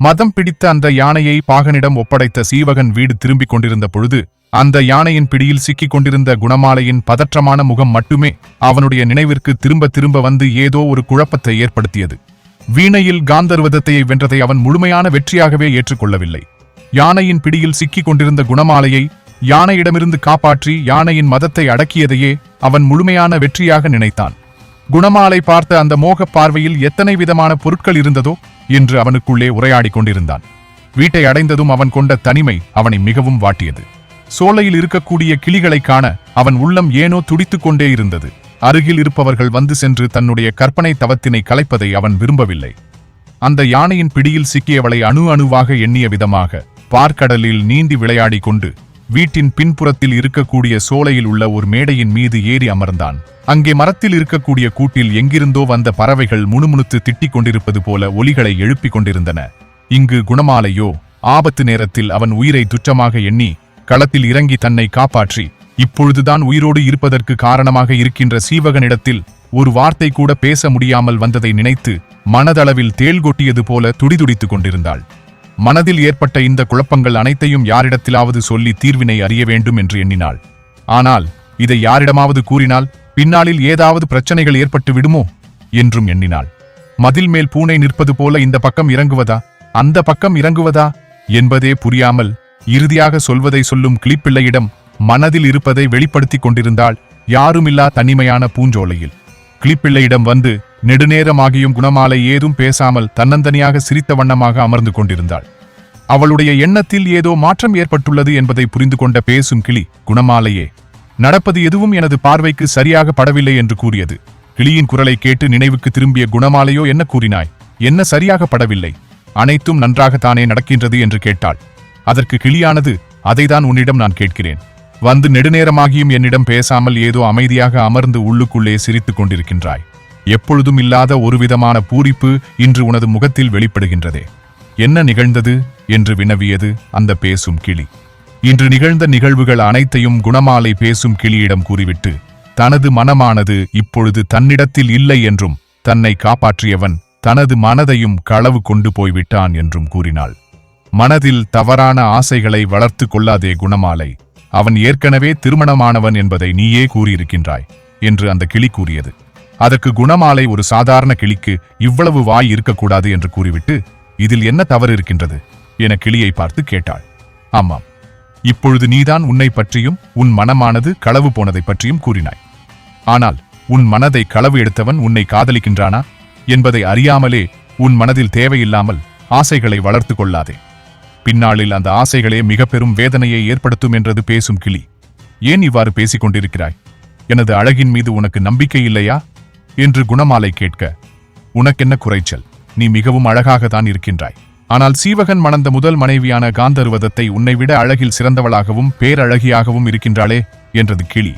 மதம் பிடித்த அந்த யானையை பாகனிடம் ஒப்படைத்த சீவகன் வீடு திரும்பிக் கொண்டிருந்த பொழுது அந்த யானையின் பிடியில் சிக்கிக் கொண்டிருந்த குணமாலையின் பதற்றமான முகம் மட்டுமே அவனுடைய நினைவிற்கு திரும்ப திரும்ப வந்து ஏதோ ஒரு குழப்பத்தை ஏற்படுத்தியது. வீணையில் காந்தர்வதத்தை வென்றதை அவன் முழுமையான வெற்றியாகவே ஏற்றுக்கொள்ளவில்லை. யானையின் பிடியில் சிக்கிக் கொண்டிருந்த குணமாலையை யானையிடமிருந்து காப்பாற்றி யானையின் மதத்தை அடக்கியதையே அவன் முழுமையான வெற்றியாக நினைத்தான். குணமாலை பார்த்த அந்த மோகப் பார்வையில் எத்தனை விதமான பொருட்கள் இருந்ததோ என்று அவனுக்குள்ளே உரையாடிக் கொண்டிருந்தான். வீட்டை அடைந்ததும் அவன் கொண்ட தனிமை அவனை மிகவும் வாட்டியது. சோலையில் இருக்கக்கூடிய கிளிகளைக் காண அவன் உள்ளம் ஏனோ துடித்துக் கொண்டே இருந்தது. அருகில் இருப்பவர்கள் வந்து சென்று தன்னுடைய கற்பனை தவத்தினை கலைப்பதை அவன் விரும்பவில்லை. அந்த யானையின் பிடியில் சிக்கியவளை அணு அணுவாக எண்ணிய விதமாக பார்க்கடலில் நீந்தி விளையாடிக் கொண்டு வீட்டின் பின்புறத்தில் இருக்கக்கூடிய சோலையில் உள்ள ஒரு மேடையின் மீது ஏறி அமர்ந்தான். அங்கே மரத்தில் இருக்கக்கூடிய கூட்டில் எங்கிருந்தோ வந்த பறவைகள் முணுமுணுத்து திட்டிக் கொண்டிருப்பது போல ஒலிகளை எழுப்பிக் கொண்டிருந்தன. இங்கு குணமாலையோ ஆபத்து நேரத்தில் அவன் உயிரை துச்சமாக எண்ணி களத்தில் இறங்கி தன்னை காப்பாற்றி இப்பொழுதுதான் உயிரோடு இருப்பதற்கு காரணமாக இருக்கின்ற சீவகனிடத்தில் ஒரு வார்த்தை கூட பேச முடியாமல் வந்ததை நினைத்து மனதளவில் தேள் கொட்டியது போல துடிதுடித்துக் கொண்டிருந்தாள். மனதில் ஏற்பட்ட இந்த குழப்பங்கள் அனைத்தையும் யாரிடத்திலாவது சொல்லி தீர்வினை அறிய வேண்டும் என்று எண்ணினாள். ஆனால் இதை யாரிடமாவது கூறினால் பின்னாளில் ஏதாவது பிரச்சனைகள் ஏற்பட்டு விடுமோ? என்றும் எண்ணினாள். மதில் மேல் பூனை நிற்பது போல இந்த பக்கம் இறங்குவதா? அந்த பக்கம் இறங்குவதா? என்பதே புரியாமல் இறுதியாக சொல்வதை சொல்லும் கிளிப்பிள்ளையிடம் மனதில் இருப்பதை வெளிப்படுத்திக் கொண்டிருந்தாள் யாருமில்லா தனிமையான பூஞ்சோலையில். கிளிப்பிள்ளையிடம் வந்து நெடுநேரமாகியும் குணமாலை ஏதும் பேசாமல் தன்னந்தனியாக சிரித்த வண்ணமாக அமர்ந்து கொண்டிருந்தாள். அவளுடைய எண்ணத்தில் ஏதோ மாற்றம் ஏற்பட்டுள்ளது என்பதை புரிந்து கொண்ட பேசும் கிளி குணமாலையே நடப்பது எதுவும் எனது பார்வைக்கு சரியாக படவில்லை என்று கூறியது. கிளியின் குரலை கேட்டு நினைவுக்கு திரும்பிய குணமாலையோ என்ன கூறினாய்? என்ன சரியாக படவில்லை? அனைத்தும் நன்றாகத்தானே நடக்கின்றது என்று கேட்டாள். அதற்கு கிளியானது அதைதான் உன்னிடம் நான் கேட்கிறேன். வந்து நெடுநேரமாகியும் என்னிடம் பேசாமல் ஏதோ அமைதியாக அமர்ந்து உள்ளுக்குள்ளே சிரித்துக் கொண்டிருக்கின்றாய். எப்பொழுதும் இல்லாத ஒருவிதமான பூரிப்பு இன்று உனது முகத்தில் வெளிப்படுகின்றதே. என்ன நிகழ்ந்தது? என்று வினவியது அந்த பேசும் கிளி. இன்று நிகழ்ந்த நிகழ்வுகள் அனைத்தையும் குணமாலை பேசும் கிளியிடம் கூறிவிட்டு தனது மனமானது இப்பொழுது தன்னிடத்தில் இல்லை என்றும் தன்னை காப்பாற்றியவன் தனது மனதையும் களவு கொண்டு போய்விட்டான் என்றும் கூறினாள். மனதில் தவறான ஆசைகளை வளர்த்து கொள்ளாதே குணமாலை. அவன் ஏற்கனவே திருமணமானவன் என்பதை நீயே கூறியிருக்கின்றாய் என்று அந்த கிளி கூறியது. அதற்கு குணமாலை ஒரு சாதாரண கிளிக்கு இவ்வளவு வாய் இருக்கக்கூடாது என்று கூறிவிட்டு இதில் என்ன தவறு இருக்கின்றது? என கிளியை பார்த்து கேட்டாள். ஆமாம் இப்பொழுது நீதான் உன்னை பற்றியும் உன் மனமானது களவு போனதை பற்றியும் கூறினாய். ஆனால் உன் மனதை களவு எடுத்தவன் உன்னை காதலிக்கின்றானா? என்பதை அறியாமலே உன் மனதில் தேவையில்லாமல் ஆசைகளை வளர்த்து கொள்ளாதே. பின்னாளில் அந்த ஆசைகளே மிக பெரும் வேதனையை ஏற்படுத்தும் என்றது பேசும் கிளி. ஏன் இவ்வாறு பேசிக் கொண்டிருக்கிறாய்? எனது அழகின் மீது உனக்கு நம்பிக்கை இல்லையா? என்று குணமாலை கேட்க உனக்கென்ன குறைச்சல்? நீ மிகவும் அழகாகத்தான் இருக்கின்றாய். ஆனால் சீவகன் மணந்த முதல் மனைவியான காந்தருவதத்தை உன்னை விட அழகில் சிறந்தவளாகவும் பேரழகியாகவும் இருக்கின்றாளே? என்றது கிளி